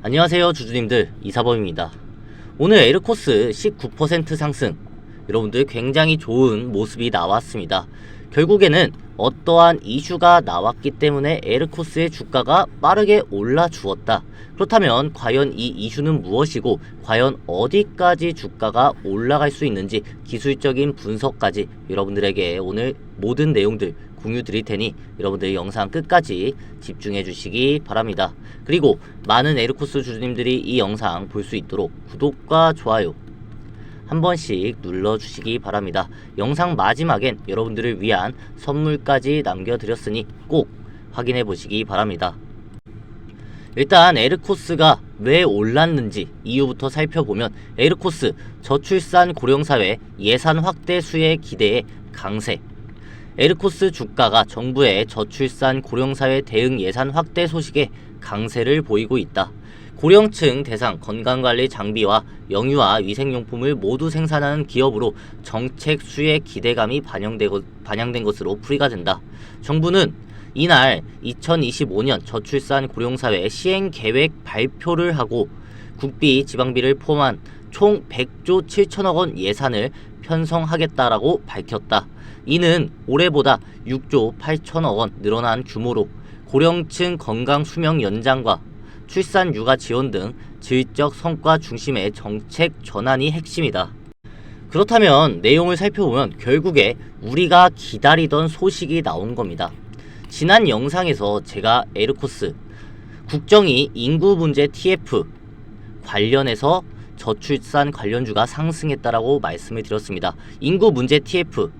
안녕하세요 주주님들. 이사범입니다. 오늘 에르코스 19% 상승. 여러분들 굉장히 좋은 모습이 나왔습니다. 결국에는 어떠한 이슈가 나왔기 때문에 에르코스의 주가가 빠르게 올라 주었다 그렇다면 과연 이 이슈는 무엇이고 과연 어디까지 주가가 올라갈 수 있는지 기술적인 분석까지 여러분들에게 오늘 모든 내용들 공유 드릴 테니 여러분들 영상 끝까지 집중해 주시기 바랍니다. 그리고 많은 에르코스 주주님들이 이 영상 볼 수 있도록 구독과 좋아요 한 번씩 눌러 주시기 바랍니다. 영상 마지막엔 여러분들을 위한 선물까지 남겨드렸으니 꼭 확인해 보시기 바랍니다. 일단 에르코스가 왜 올랐는지 이유부터 살펴보면 에르코스 저출산 고령사회 예산 확대 수혜 기대에 강세 에르코스 주가가 정부의 저출산 고령사회 대응 예산 확대 소식에 강세를 보이고 있다. 고령층 대상 건강관리 장비와 영유아 위생용품을 모두 생산하는 기업으로 정책 수혜 기대감이 반영된 것으로 풀이가 된다. 정부는 이날 2025년 저출산 고령사회 시행 계획 발표를 하고 국비 지방비를 포함한 총 100조 7천억 원 예산을 편성하겠다라고 밝혔다. 이는 올해보다 6조 8천억 원 늘어난 규모로 고령층 건강 수명 연장과 출산 육아 지원 등 질적 성과 중심의 정책 전환이 핵심이다. 그렇다면 내용을 살펴보면 결국에 우리가 기다리던 소식이 나온 겁니다. 지난 영상에서 제가 에르코스 국정이 인구 문제 TF 관련해서 저출산 관련주가 상승했다라고 말씀을 드렸습니다. 인구 문제 TF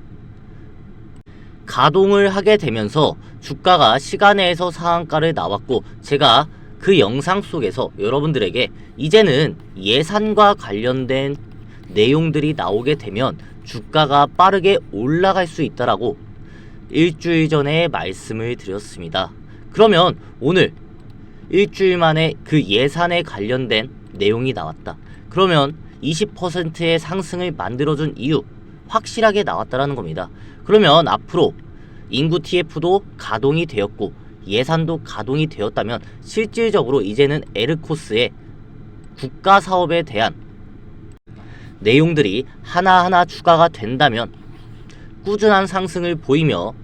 가동을 하게 되면서 주가가 시간에서 상한가를 나왔고 제가 그 영상 속에서 여러분들에게 이제는 예산과 관련된 내용들이 나오게 되면 주가가 빠르게 올라갈 수 있다라고 일주일 전에 말씀을 드렸습니다. 그러면 오늘 일주일 만에 그 예산에 관련된 내용이 나왔다. 그러면 20%의 상승을 만들어준 이유 확실하게 나왔다라는 겁니다. 그러면 앞으로 인구 TF도 가동이 되었고 예산도 가동이 되었다면 실질적으로 이제는 에르코스의 국가 사업에 대한 내용들이 하나하나 추가가 된다면 꾸준한 상승을 보이며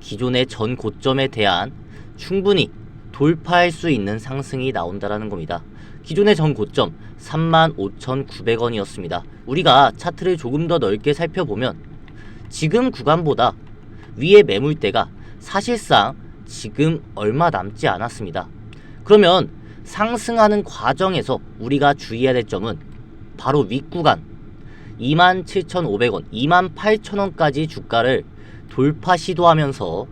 기존의 전 고점에 대한 충분히 돌파할 수 있는 상승이 나온다라는 겁니다. 기존의 전 고점 35,900원이었습니다. 우리가 차트를 조금 더 넓게 살펴보면 지금 구간보다 위의 매물대가 사실상 지금 얼마 남지 않았습니다. 그러면 상승하는 과정에서 우리가 주의해야 될 점은 바로 윗구간 27,500원, 28,000원까지 주가를 돌파 시도하면서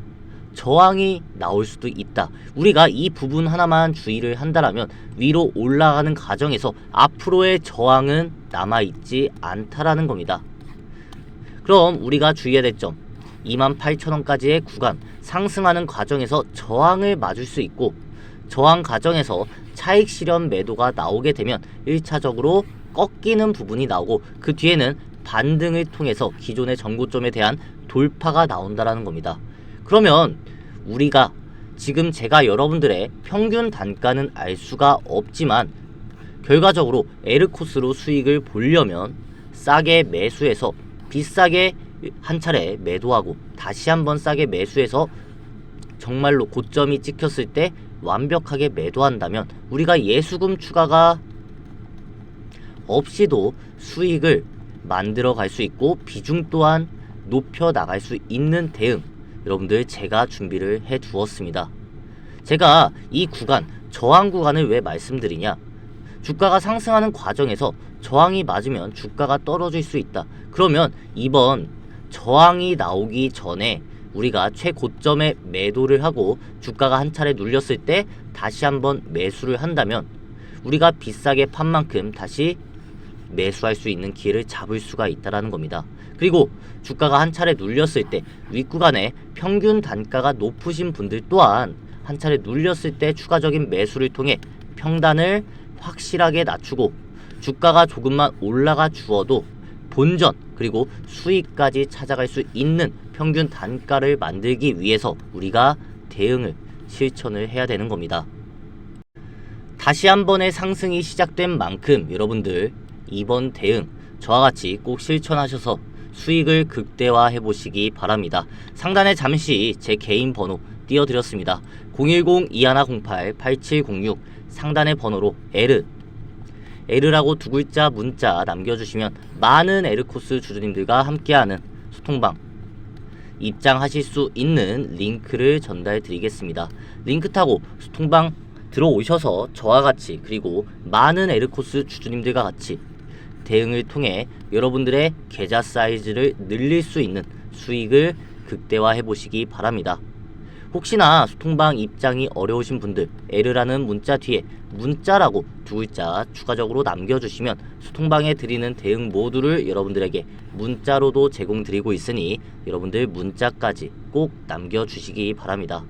저항이 나올 수도 있다. 우리가 이 부분 하나만 주의를 한다라면 위로 올라가는 과정에서 앞으로의 저항은 남아있지 않다라는 겁니다. 그럼 우리가 주의해야 될 점, 28,000원까지의 구간 상승하는 과정에서 저항을 맞을 수 있고 저항 과정에서 차익 실현 매도가 나오게 되면 1차적으로 꺾이는 부분이 나오고 그 뒤에는 반등을 통해서 기존의 전고점에 대한 돌파가 나온다라는 겁니다. 그러면 우리가 지금 제가 여러분들의 평균 단가는 알 수가 없지만 결과적으로 에르코스로 수익을 보려면 싸게 매수해서 비싸게 한 차례 매도하고 다시 한번 싸게 매수해서 정말로 고점이 찍혔을 때 완벽하게 매도한다면 우리가 예수금 추가가 없이도 수익을 만들어 갈 수 있고 비중 또한 높여 나갈 수 있는 대응 여러분들 제가 준비를 해 두었습니다. 제가 이 구간 저항 구간을 왜 말씀드리냐? 주가가 상승하는 과정에서 저항이 맞으면 주가가 떨어질 수 있다. 그러면 이번 저항이 나오기 전에 우리가 최고점에 매도를 하고 주가가 한 차례 눌렸을 때 다시 한번 매수를 한다면 우리가 비싸게 판 만큼 다시 매수할 수 있는 기회를 잡을 수가 있다라는 겁니다. 그리고 주가가 한 차례 눌렸을 때 윗구간에 평균 단가가 높으신 분들 또한 한 차례 눌렸을 때 추가적인 매수를 통해 평단을 확실하게 낮추고 주가가 조금만 올라가 주어도 본전 그리고 수익까지 찾아갈 수 있는 평균 단가를 만들기 위해서 우리가 대응을 실천을 해야 되는 겁니다. 다시 한 번의 상승이 시작된 만큼 여러분들 이번 대응 저와 같이 꼭 실천하셔서 수익을 극대화해 보시기 바랍니다. 상단에 잠시 제 개인 번호 띄워드렸습니다. 010-2108-8706 상단의 번호로 에르 에르라고 두 글자 문자 남겨주시면 많은 에르코스 주주님들과 함께하는 소통방 입장하실 수 있는 링크를 전달 드리겠습니다. 링크 타고 소통방 들어오셔서 저와 같이 그리고 많은 에르코스 주주님들과 같이 대응을 통해 여러분들의 계좌 사이즈를 늘릴 수 있는 수익을 극대화해 보시기 바랍니다. 혹시나 소통방 입장이 어려우신 분들 에르라는 문자 뒤에 문자라고 두 글자 추가적으로 남겨주시면 소통방에 드리는 대응 모두를 여러분들에게 문자로도 제공드리고 있으니 여러분들 문자까지 꼭 남겨주시기 바랍니다.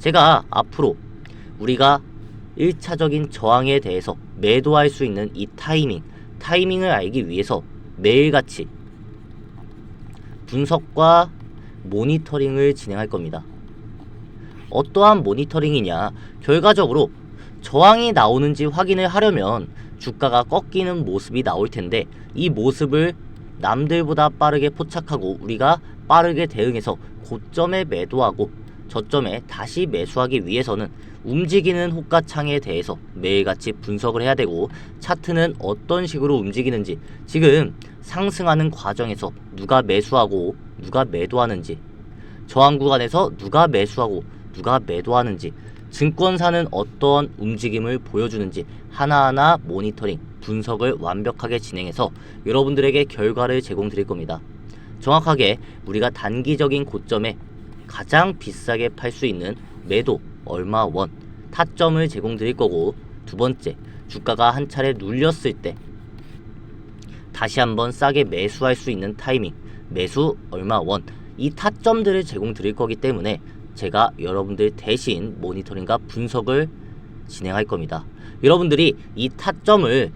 제가 앞으로 우리가 1차적인 저항에 대해서 매도할 수 있는 이 타이밍, 타이밍을 알기 위해서 매일같이 분석과 모니터링을 진행할 겁니다. 어떠한 모니터링이냐? 결과적으로 저항이 나오는지 확인을 하려면 주가가 꺾이는 모습이 나올 텐데 이 모습을 남들보다 빠르게 포착하고 우리가 빠르게 대응해서 고점에 매도하고 저점에 다시 매수하기 위해서는 움직이는 호가창에 대해서 매일같이 분석을 해야 되고 차트는 어떤 식으로 움직이는지 지금 상승하는 과정에서 누가 매수하고 누가 매도하는지 저항 구간에서 누가 매수하고 누가 매도하는지 증권사는 어떠한 움직임을 보여주는지 하나하나 모니터링 분석을 완벽하게 진행해서 여러분들에게 결과를 제공드릴 겁니다. 정확하게 우리가 단기적인 고점에 가장 비싸게 팔 수 있는 매도 얼마 원 타점을 제공드릴 거고 두 번째 주가가 한 차례 눌렸을 때 다시 한번 싸게 매수할 수 있는 타이밍 매수 얼마 원 이 타점들을 제공드릴 거기 때문에 제가 여러분들 대신 모니터링과 분석을 진행할 겁니다. 여러분들이 이 타점을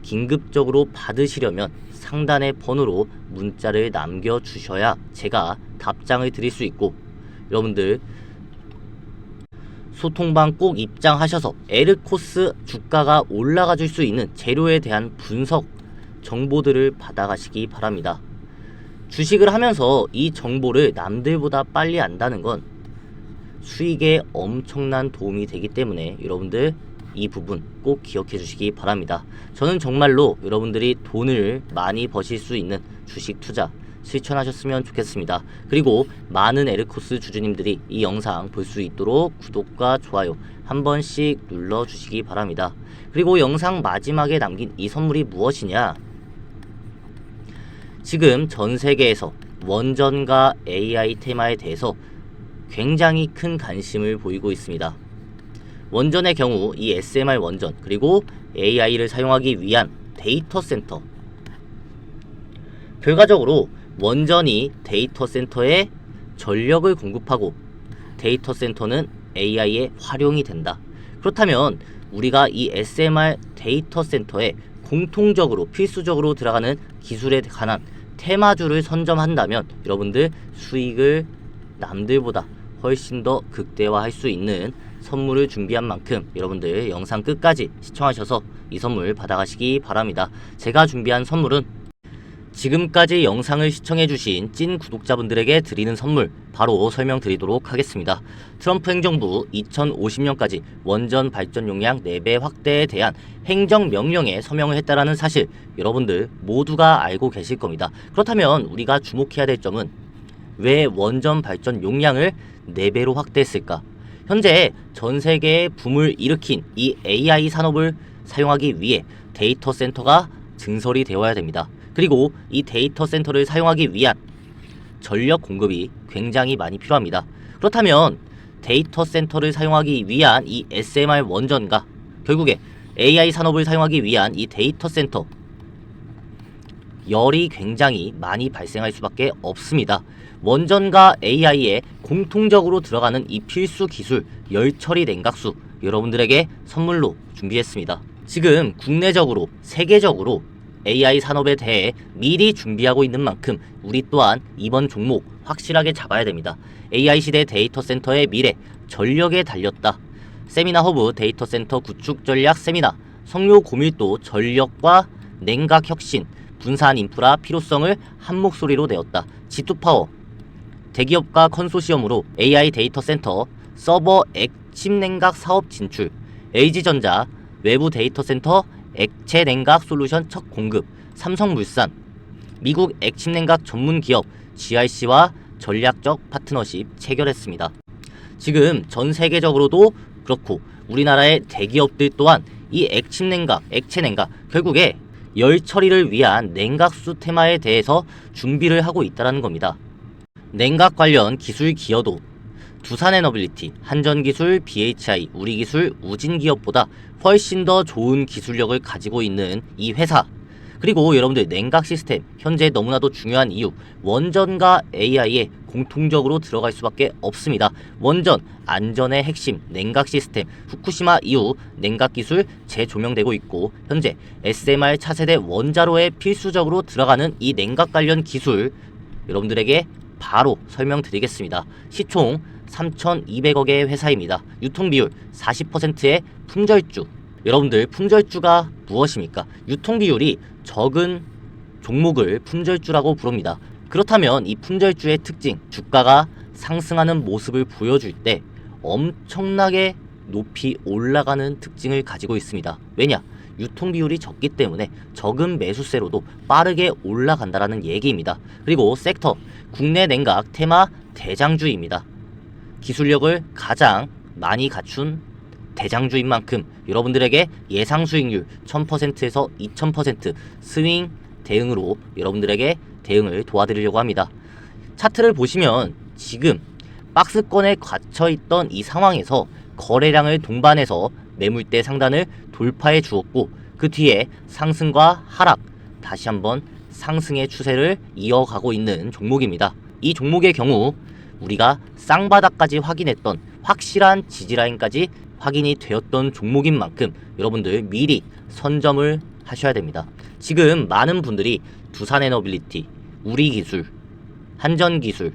긴급적으로 받으시려면 상단의 번호로 문자를 남겨주셔야 제가 답장을 드릴 수 있고 여러분들 소통방 꼭 입장하셔서 에르코스 주가가 올라가 줄 수 있는 재료에 대한 분석 정보들을 받아가시기 바랍니다. 주식을 하면서 이 정보를 남들보다 빨리 안다는 건 수익에 엄청난 도움이 되기 때문에 여러분들 이 부분 꼭 기억해 주시기 바랍니다. 저는 정말로 여러분들이 돈을 많이 버실 수 있는 주식 투자 실천하셨으면 좋겠습니다. 그리고 많은 에르코스 주주님들이 이 영상 볼 수 있도록 구독과 좋아요 한 번씩 눌러 주시기 바랍니다. 그리고 영상 마지막에 남긴 이 선물이 무엇이냐? 지금 전 세계에서 원전과 AI 테마에 대해서 굉장히 큰 관심을 보이고 있습니다. 원전의 경우 이 SMR 원전 그리고 AI를 사용하기 위한 데이터 센터 결과적으로 원전이 데이터 센터에 전력을 공급하고 데이터 센터는 AI에 활용이 된다. 그렇다면 우리가 이 SMR 데이터 센터에 공통적으로 필수적으로 들어가는 기술에 관한 테마주를 선점한다면 여러분들 수익을 남들보다 훨씬 더 극대화할 수 있는 선물을 준비한 만큼 여러분들 영상 끝까지 시청하셔서 이 선물 받아가시기 바랍니다. 제가 준비한 선물은 지금까지 영상을 시청해주신 찐 구독자분들에게 드리는 선물 바로 설명드리도록 하겠습니다. 트럼프 행정부 2050년까지 원전 발전 용량 4배 확대에 대한 행정명령에 서명을 했다라는 사실 여러분들 모두가 알고 계실 겁니다. 그렇다면 우리가 주목해야 될 점은 왜 원전 발전 용량을 4배로 확대했을까? 현재 전 세계에 붐을 일으킨 이 AI 산업을 사용하기 위해 데이터 센터가 증설이 되어야 됩니다. 그리고 이 데이터 센터를 사용하기 위한 전력 공급이 굉장히 많이 필요합니다. 그렇다면 데이터 센터를 사용하기 위한 이 SMR 원전과 결국에 AI 산업을 사용하기 위한 이 데이터 센터 열이 굉장히 많이 발생할 수밖에 없습니다. 원전과 AI에 공통적으로 들어가는 이 필수 기술 열 처리 냉각수 여러분들에게 선물로 준비했습니다. 지금 국내적으로 세계적으로 AI 산업에 대해 미리 준비하고 있는 만큼 우리 또한 이번 종목 확실하게 잡아야 됩니다. AI 시대 데이터 센터의 미래 전력에 달렸다. 세미나 허브 데이터 센터 구축 전략 세미나 성료 고밀도 전력과 냉각 혁신 분산 인프라 필요성을 한 목소리로 내었다. G2파워 대기업과 컨소시엄으로 AI 데이터 센터 서버 액침 냉각 사업 진출 LG전자 외부 데이터 센터 액체 냉각 솔루션 첫 공급 삼성물산 미국 액침 냉각 전문 기업 GRC와 전략적 파트너십 체결했습니다. 지금 전 세계적으로도 그렇고 우리나라의 대기업들 또한 이 액침 냉각, 액체 냉각 결국에 열 처리를 위한 냉각수 테마에 대해서 준비를 하고 있다는 겁니다. 냉각 관련 기술 기여도 두산에너빌리티, 한전기술, BHI, 우리기술, 우진기업보다 훨씬 더 좋은 기술력을 가지고 있는 이 회사 그리고 여러분들 냉각 시스템 현재 너무나도 중요한 이유 원전과 AI에 공통적으로 들어갈 수밖에 없습니다. 원전 안전의 핵심 냉각 시스템 후쿠시마 이후 냉각 기술 재조명되고 있고 현재 SMR 차세대 원자로에 필수적으로 들어가는 이 냉각 관련 기술 여러분들에게 바로 설명드리겠습니다. 시총 3,200억의 회사입니다. 유통 비율 40%의 품절주. 여러분들 품절주가 무엇입니까? 유통 비율이 적은 종목을 품절주라고 부릅니다. 그렇다면 이 품절주의 특징, 주가가 상승하는 모습을 보여줄 때 엄청나게 높이 올라가는 특징을 가지고 있습니다. 왜냐? 유통 비율이 적기 때문에 적은 매수세로도 빠르게 올라간다라는 얘기입니다. 그리고 섹터, 국내 냉각 테마 대장주입니다. 기술력을 가장 많이 갖춘 대장주인 만큼 여러분들에게 예상 수익률 1000%에서 2000% 스윙 대응으로 여러분들에게 대응을 도와드리려고 합니다. 차트를 보시면 지금 박스권에 갇혀 있던 이 상황에서 거래량을 동반해서 매물대 상단을 돌파해 주었고 그 뒤에 상승과 하락 다시 한번 상승의 추세를 이어가고 있는 종목입니다. 이 종목의 경우 우리가 쌍바닥까지 확인했던 확실한 지지라인까지 확인이 되었던 종목인 만큼 여러분들 미리 선점을 하셔야 됩니다. 지금 많은 분들이 두산에너빌리티, 우리기술, 한전기술,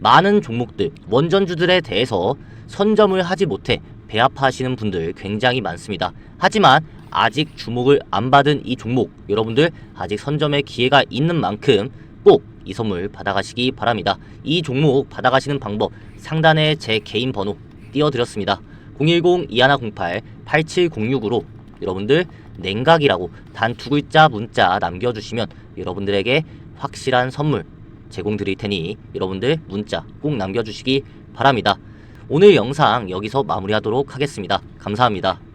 많은 종목들, 원전주들에 대해서 선점을 하지 못해 배아파하시는 분들 굉장히 많습니다. 하지만 아직 주목을 안 받은 이 종목, 여러분들 아직 선점의 기회가 있는 만큼 꼭 이 선물 받아가시기 바랍니다. 이 종목 받아가시는 방법 상단에 제 개인 번호 띄워드렸습니다. 010-2108-8706으로 여러분들 냉각이라고 단 두 글자 문자 남겨주시면 여러분들에게 확실한 선물 제공드릴 테니 여러분들 문자 꼭 남겨주시기 바랍니다. 오늘 영상 여기서 마무리하도록 하겠습니다. 감사합니다.